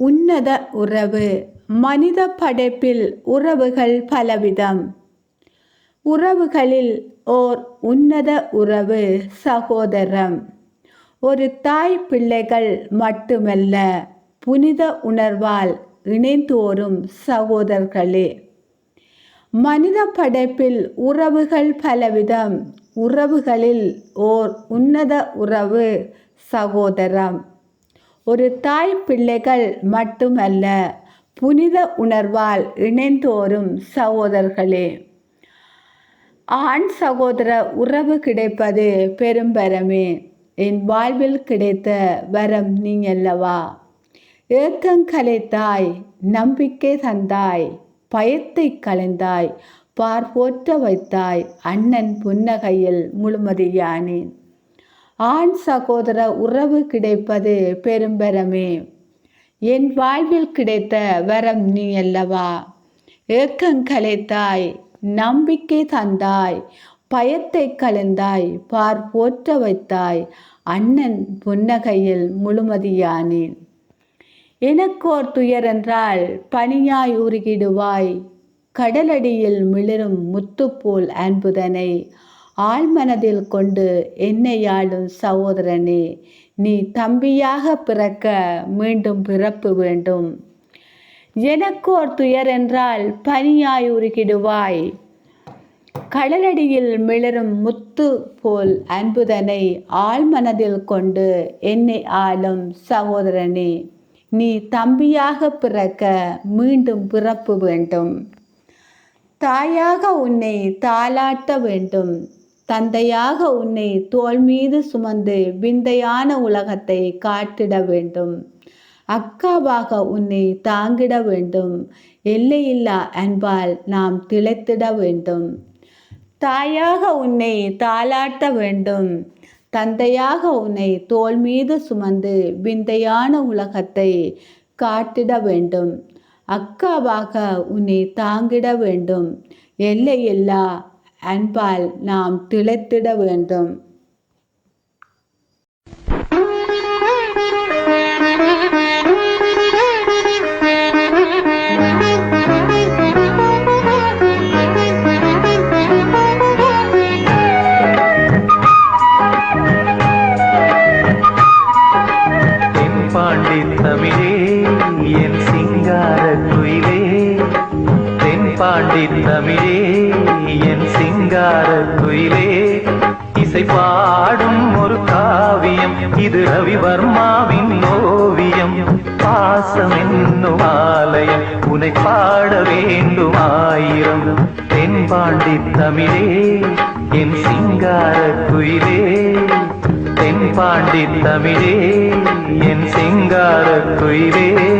உன்னத உறவு. மனித படைப்பில் உறவுகள் பலவிதம். உறவுகளில் ஓர் உன்னத உறவு சகோதரம். ஒரு தாய் பிள்ளைகள் மட்டுமல்ல புனித உணர்வால் இணைந்தோறும் சகோதரர்களே. மனித படைப்பில் உறவுகள் பலவிதம். உறவுகளில் ஓர் உன்னத உறவு சகோதரம். ஒரு தாய் பிள்ளைகள் மட்டுமல்ல புனித உணர்வால் இணைந்தோரும் சகோதரர்களே. ஆண் சகோதர உறவு கிடைப்பது பெரும்பரமே என் வாழ்வில் கிடைத்த வரம் நீங்கல்லவா அல்லவா கலைத்தாய் நம்பிக்கை தந்தாய் பயத்தை கலைந்தாய் பார்ப்போற்ற வைத்தாய் அண்ணன் புன்னகையில் முழுமதியானேன். ஆண் சகோதர உறவு கிடைப்பது பெரும்பெறமே என் வாழ்வில் கிடைத்த வரம் நீ அல்லவா? ஏக்கம் கலைத்தாய் நம்பிக்கை தந்தாய் பயத்தை கலந்தாய் பார் போற்ற வைத்தாய் அண்ணன் புன்னகையில் முழுமதியானேன். எனக்கோர் துயரென்றால் பனியாய் உருகிடுவாய் கடலடியில் மிளிரும் முத்துப்போல் அன்புதனை. ஆழ்மனதில் கொண்டு என்னை ஆளும் சகோதரனே நீ தம்பியாக பிறக்க மீண்டும் பிறப்பு வேண்டும். எனக்கோர் துயர் என்றால் பனியாய் உருகிடுவாய். கடலடியில் மிளரும் முத்து போல் அன்புதனை ஆழ்மனதில் கொண்டு என்னை ஆளும் சகோதரனே நீ தம்பியாக பிறக்க மீண்டும் பிறப்பு வேண்டும். தாயாக உன்னை தாளாட்ட வேண்டும். தந்தையாக உன்னை தோல் மீது சுமந்து விந்தையான உலகத்தை காட்டிட வேண்டும். அக்காவாக உன்னை தாங்கிட வேண்டும். எல்லையில்லா அன்பால் நாம் திளைத்திட வேண்டும். தாயாக உன்னை தாளாட்ட வேண்டும். தந்தையாக உன்னை தோல் மீது சுமந்து விந்தையான உலகத்தை காட்டிட வேண்டும். அக்காவாக உன்னை தாங்கிட வேண்டும். எல்லையில்லா அன்பால் நாம் திளைத்திட வேண்டும். தமிழே என் சிங்கார குயிலே தென்பாண்டி தமிழே சிங்கார துயிலே இசை பாடும் ஒரு காவியம். இது ரவிவர்மாவின் ஓவியம். பாசம் என்னும் ஆலயம். உனை பாட வேண்டும் ஆயிரம். தென்பாண்டி தமிழே என் சிங்கார குயிலே. தென்பாண்டி தமிழே என் சிங்கார குயிலே.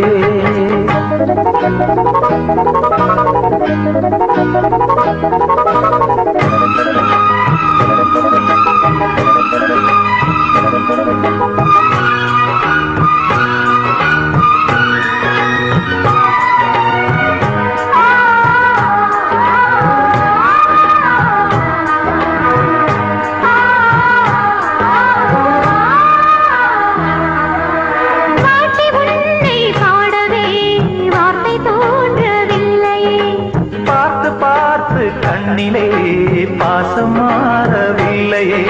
கண்ணிலே பாசம் மாறவில்லையே.